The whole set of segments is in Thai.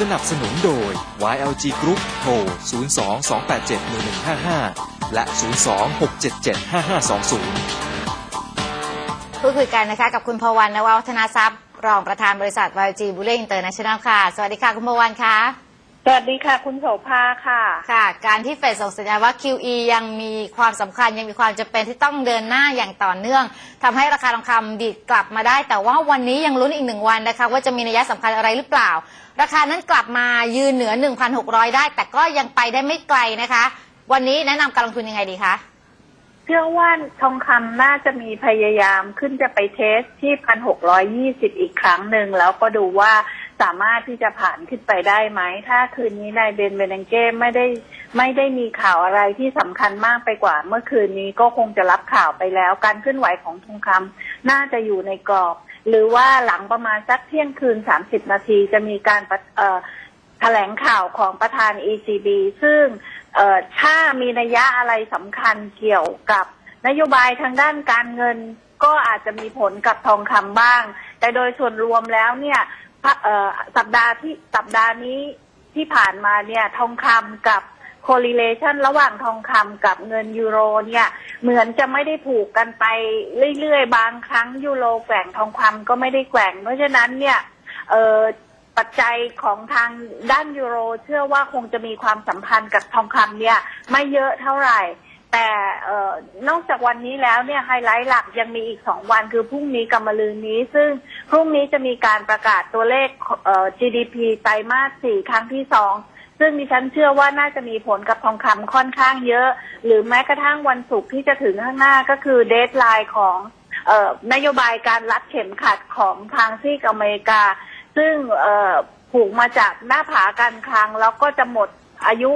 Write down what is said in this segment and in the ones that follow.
สนับสนุนโดย YLG Group โทร 02-287-1155 และ 02-677-5520พูดคุยกันนะคะกับคุณพวันนวัฒนาทรัพย์ รองประธานบริษัท YG b u l l e International ค่ะ สวัสดีค่ะ คุณพวันค่ะ สวัสดีค่ะคุณโสภาค่ะ ค่ะ การที่เฟดส่งสัญญาณว่า QE ยังมีความสำคัญยังมีความจำเป็นที่ต้องเดินหน้าอย่างต่อเนื่องทำให้ราคาทองคำดีดกลับมาได้ แต่ว่าวันนี้ยังลุ้นอีกหนึ่งวันนะคะ ว่าจะมีนัยสำคัญอะไรหรือเปล่า ราคานั้นกลับมายืนเหนือ 1,600 ได้ แต่ก็ยังไปได้ไม่ไกลนะคะ วันนี้แนะนำการลงทุนยังไงดีคะ เชื่อว่าทองคำน่าจะมีพยายามขึ้นจะไปเทสที่พันหกร้อยี่สิบอีกครั้งหนึ่ง แล้วก็ดูว่า สามารถที่จะผ่านขึ้นไปได้ไหม ถ้าคืนนี้นายเบนเบนังเก้ไม่ได้ไม่ได้มีข่าวอะไรที่สำคัญมากไปกว่า เมื่อคืนนี้ก็คงจะรับข่าวไปแล้ว การเคลื่อนไหวของทองคำน่าจะอยู่ในกรอบ หรือว่าหลังประมาณสักเที่ยงคืนสามสิบนาทีจะมีการเอ่อแถลงข่าวของประธาน ECB ซึ่งถ้ามีนัยยะอะไรสำคัญเกี่ยวกับนโยบายทางด้านการเงินก็อาจจะมีผลกับทองคำบ้าง แต่โดยส่วนรวมแล้วเนี่ย พะเอ่อสัปดาห์ที่สัปดาห์นี้ที่ผ่านมาเนี่ยทองคำกับ correlation ระหว่างทองคำกับเงินยูโรเนี่ย เหมือนจะไม่ได้ผูกกันไปเรื่อยๆ บางครั้งยูโรแกว่งทองคำก็ไม่ได้แกว่ง เพราะฉะนั้นเนี่ยเอ่อปัจจัยของทางด้านยูโร เชื่อว่าคงจะมีความสัมพันธ์กับทองคำเนี่ย ไม่เยอะเท่าไหร่ แต่เอ่อนอกจากวันนี้แล้วเนี่ยไฮไลท์หลักยังมีอีกสองวันคือพรุ่งนี้กับมะรืนนี้ ซึ่งพรุ่งนี้จะมีการประกาศตัวเลขเอ่อ GDP ไตรมาสสี่ครั้งที่สองซึ่งดิฉันเชื่อว่าน่าจะมีผลกับทองคำค่อนข้างเยอะ หรือแม้กระทั่งวันศุกร์ที่จะถึงข้างหน้าก็คือเดทไลน์ของเอ่อนโยบายการรัดเข็มขัดของทางซีกอเมริกา ซึ่งเอ่อผูกมาจากหน้าผาการคลังแล้วก็จะหมด อายุ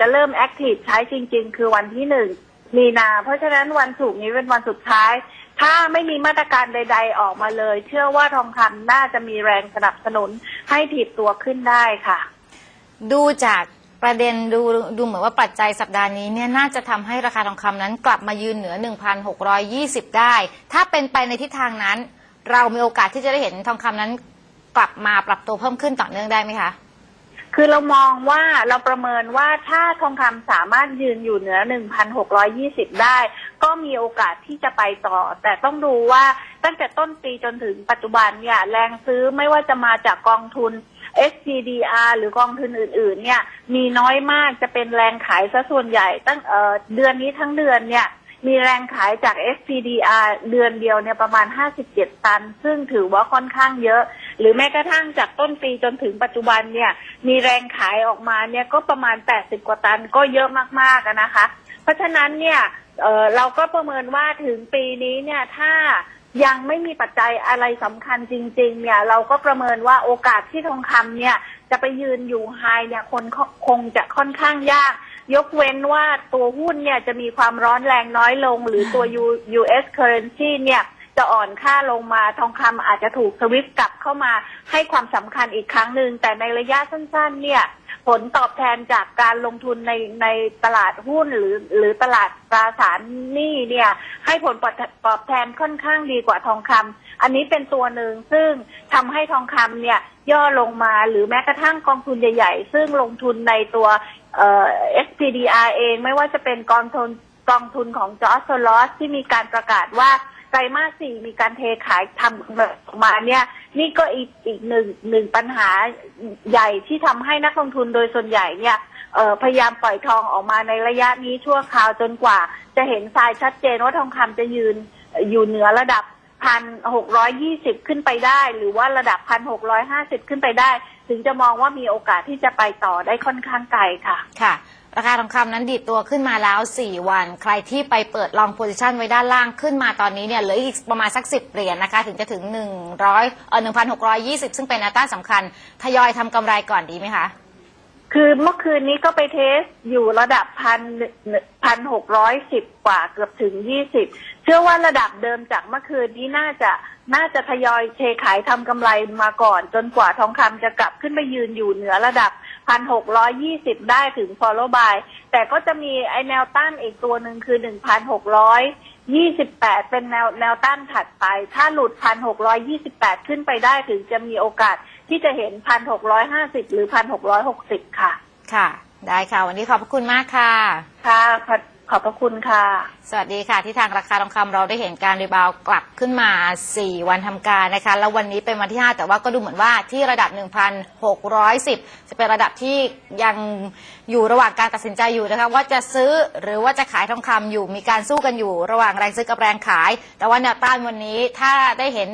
จะเริ่มแอคทีฟใช้จริง ๆ คือวันที่หนึ่งมีนา เพราะฉะนั้นวันศุกร์นี้เป็นวันสุดท้าย ถ้าไม่มีมาตรการใด ๆ ออกมาเลย เชื่อว่าทองคำน่าจะมีแรงสนับสนุนให้ถีบตัวขึ้นได้ค่ะ ดูจากประเด็นดูดูเหมือนว่าปัจจัยสัปดาห์นี้เนี่ยน่าจะทำให้ราคาทองคำนั้นกลับมายืนเหนือ 1,620 ได้ ถ้าเป็นไปในทิศทางนั้น เรามีโอกาสที่จะได้เห็นทองคำนั้น กลับมาปรับตัวเพิ่มขึ้นต่อเนื่องได้ไหมคะ คือเรามองว่าเราประเมินว่าถ้าทองคำสามารถยืนอยู่เหนือ 1,620 ได้ ก็มีโอกาสที่จะไปต่อ แต่ต้องดูว่าตั้งแต่ต้นปีจนถึงปัจจุบันเนี่ยแรงซื้อไม่ว่าจะมาจากกองทุน SPDR หรือกองทุนอื่น ๆ เนี่ย มีน้อยมากจะเป็นแรงขายซะส่วนใหญ่ตั้งเออเดือนนี้ทั้งเดือนเนี่ย มีแรงขายจาก SPDR เดือนเดียวเนี่ยประมาณ 57 ตัน ซึ่งถือว่าค่อนข้างเยอะ หรือแม้กระทั่งจากต้นปีจนถึงปัจจุบันเนี่ย มีแรงขายออกมาเนี่ยก็ประมาณ 80 กว่าตันก็เยอะมากๆนะคะ เพราะฉะนั้นเนี่ยเออเราก็ประเมินว่าถึงปีนี้เนี่ยถ้ายังไม่มีปัจจัยอะไรสำคัญจริง ๆ เนี่ย เราก็ประเมินว่าโอกาสที่ทองคำเนี่ย จะไปยืนอยู่ไฮเนี่ยคนคงจะค่อนข้างยาก ยกเว้นว่าตัวหุ้นเนี่ยจะมีความร้อนแรงน้อยลง หรือตัว U- US currency เนี่ยจะอ่อนค่าลงมาทองคำอาจจะถูกสวิฟต์กลับเข้ามาให้ความสำคัญอีกครั้งหนึ่งแต่ในระยะสั้นๆ เนี่ย ผลตอบแทนจากการลงทุนในในตลาดหุ้นหรือ หรือตลาดตราสารหนี้เนี่ย ให้ผลตอบแทนค่อนข้างดีกว่าทองคำอันนี้เป็นตัวหนึ่งซึ่งทำให้ทองคำเนี่ยย่อลงมาหรือแม้กระทั่งกองทุนใหญ่ๆ ซึ่งลงทุนในตัวเอ่อ SPDR เองไม่ว่าจะเป็นกองทุนกองทุนของจอร์จโซลอสที่มีการประกาศว่า ไตรมาสสี่มีการเทขายทำออกมาเนี่ย นี่ก็อีกอีกหนึ่งหนึ่งปัญหาใหญ่ที่ทำให้นักลงทุนโดยส่วนใหญ่เนี่ยพยายามปล่อยทองออกมาในระยะนี้ชั่วคราวจนกว่า จะเห็นทรายชัดเจนว่าทองคำจะยืนอยู่เหนือระดับ พันหกร้อยยี่สิบขึ้นไปได้ หรือว่าระดับพันหกร้อยห้าสิบขึ้นไปได้ ถึงจะมองว่ามีโอกาสที่จะไปต่อได้ค่อนข้างไกลค่ะ ค่ะ ราคาทองคำนั้นดีดตัวขึ้นมาแล้ว 4 วัน ใครที่ไปเปิดลองโพซิชันไว้ด้านล่างขึ้นมาตอนนี้เนี่ยเหลืออีกประมาณสัก 10 เหรียญนะคะ ถึงจะถึง 100เอ่อ1,620 ซึ่งเป็นแนวต้าสำคัญ ทยอยทำกำไรก่อนดีไหมคะ คือเมื่อคืนนี้ก็ไปเทสอยู่ระดับพันพันหกร้อยสิบกว่าเกือบถึงยี่สิบเชื่อว่าระดับเดิมจากเมื่อคืนนี้น่าจะน่าจะทยอยเทขายทำกำไรมาก่อน จนกว่าทองคำจะกลับขึ้นไปยืนอยู่เหนือระดับพันหกร้อยี่สิบได้ถึง follow by แต่ก็จะมีไอแนวต้านอีกตัวหนึ่งคือหนึ่งพันหกร้อย ยี่สิบแปดเป็นแนวแนวต้านถัดไป ถ้าหลุดพันหกร้อยี่สิบแปดขึ้นไปได้ถึงจะมีโอกาสที่จะเห็น1,650หรือ1,660ค่ะ ค่ะ ได้ค่ะ วันนี้ขอบพระคุณมากค่ะ ค่ะขอบขอบพระคุณค่ะ สวัสดีค่ะที่ทางราคาทองคำเราได้เห็นการรีบาวด์กลับขึ้นมา 4 วันทำการนะคะ แล้ววันนี้เป็นวันที่ 5 แต่ว่าก็ดูเหมือนว่าที่ระดับ 1,610 จะเป็นระดับที่ยัง อยู่ระหว่างการตัดสินใจอยู่นะคะว่าจะซื้อหรือว่าจะขายทองคำอยู่มีการสู้กันอยู่ ระหว่างแรงซื้อกับแรงขาย แต่ว่าแนวต้านวันนี้ถ้าได้เห็น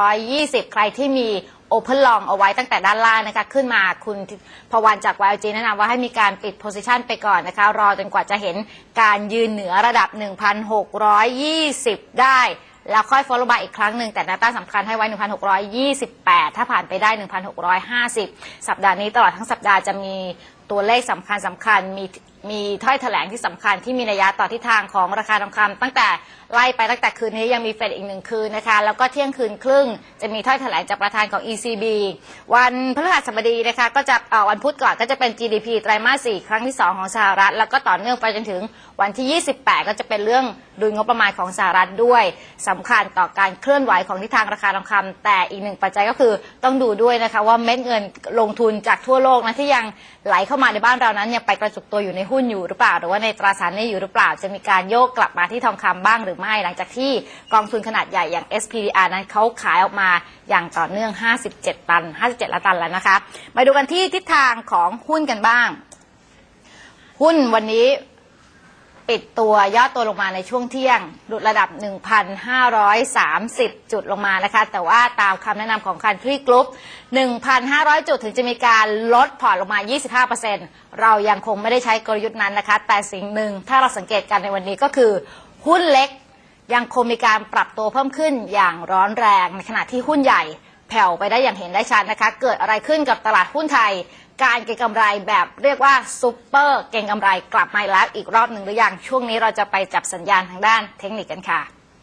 1,620 ใครที่มีโอเพนลองเอาไว้ตั้งแต่ด้านล่างนะคะขึ้นมาคุณพวันจาก YLG แนะนำว่าให้มีการปิดโพซิชันไปก่อนนะคะ รอจนกว่าจะเห็นการยืนเหนือระดับ 1,620 ได้ แล้วค่อย follow by อีกครั้งหนึ่งแต่นวต้าสำคัญให้ไว้ 1,628 ถ้าผ่านไปได้ 1,650 สัปดาห์นี้ตลอดทั้งสัปดาห์จะมี ตัวเลขสำคัญสำคัญมีมีถ้อยแถลงที่สำคัญที่มีนัยยะต่อทิศทางของราคาทองคำตั้งแต่ไล่ไปตั้งแต่คืนนี้ยังมีเฟดอีกหนึ่งคืนนะคะ แล้วก็เที่ยงคืนครึ่งจะมีถ้อยแถลงจากประธานของ ECB วันพฤหัสบดีนะคะก็จะเอ่อวันพุธก่อนก็จะเป็น GDP ไตรมาส4ครั้งที่ 2 ของสหรัฐ แล้วก็ต่อเนื่องไปจนถึงวันที่ 28 ก็จะเป็นเรื่องดุลงบประมาณของสหรัฐด้วยสำคัญต่อการเคลื่อนไหวของทิศทางราคาทองคำแต่อีกหนึ่งปัจจัยก็คือต้องดูด้วยนะคะว่าเม็ดเงินลงทุนจากทั่วโลกนะที่ยังไหลเข้ามามาในบ้านเรานั้นยังไปกระจุกตัวอยู่ในหุ้นอยู่หรือเปล่า หรือว่าในตราสารนี้อยู่หรือเปล่า จะมีการโยกกลับมาที่ทองคำบ้างหรือไม่ หลังจากที่กองทุนขนาดใหญ่อย่าง SPDR นั้นเขาขายออกมาอย่างต่อเนื่อง 57 ตัน 57ล้านตันแล้วนะคะ มาดูกันที่ทิศทางของหุ้นกันบ้าง หุ้นวันนี้ ปิดตัวย่อตัวลงมาในช่วงเที่ยงหลุดระดับ 1,530 จุดลงมานะคะ แต่ว่าตามคำแนะนำของคันทรีกรุ๊ป 1,500 จุดถึงจะมีการลดพอร์ตลงมา 25%เรายังคงไม่ได้ใช้กลยุทธ์นั้นนะคะ แต่สิ่งหนึ่งถ้าเราสังเกตกันในวันนี้ก็คือหุ้นเล็กยังคงมีการปรับตัวเพิ่มขึ้นอย่างร้อนแรงในขณะที่หุ้นใหญ่แผ่วไปได้อย่างเห็นได้ชัดนะคะ เกิดอะไรขึ้นกับตลาดหุ้นไทย การเก็งกำไรแบบเรียกว่าซูเปอร์เก็งกำไรกลับมาแล้วอีกรอบหนึ่งหรือยังช่วงนี้เราจะไปจับสัญญาณทางด้านเทคนิคกันค่ะ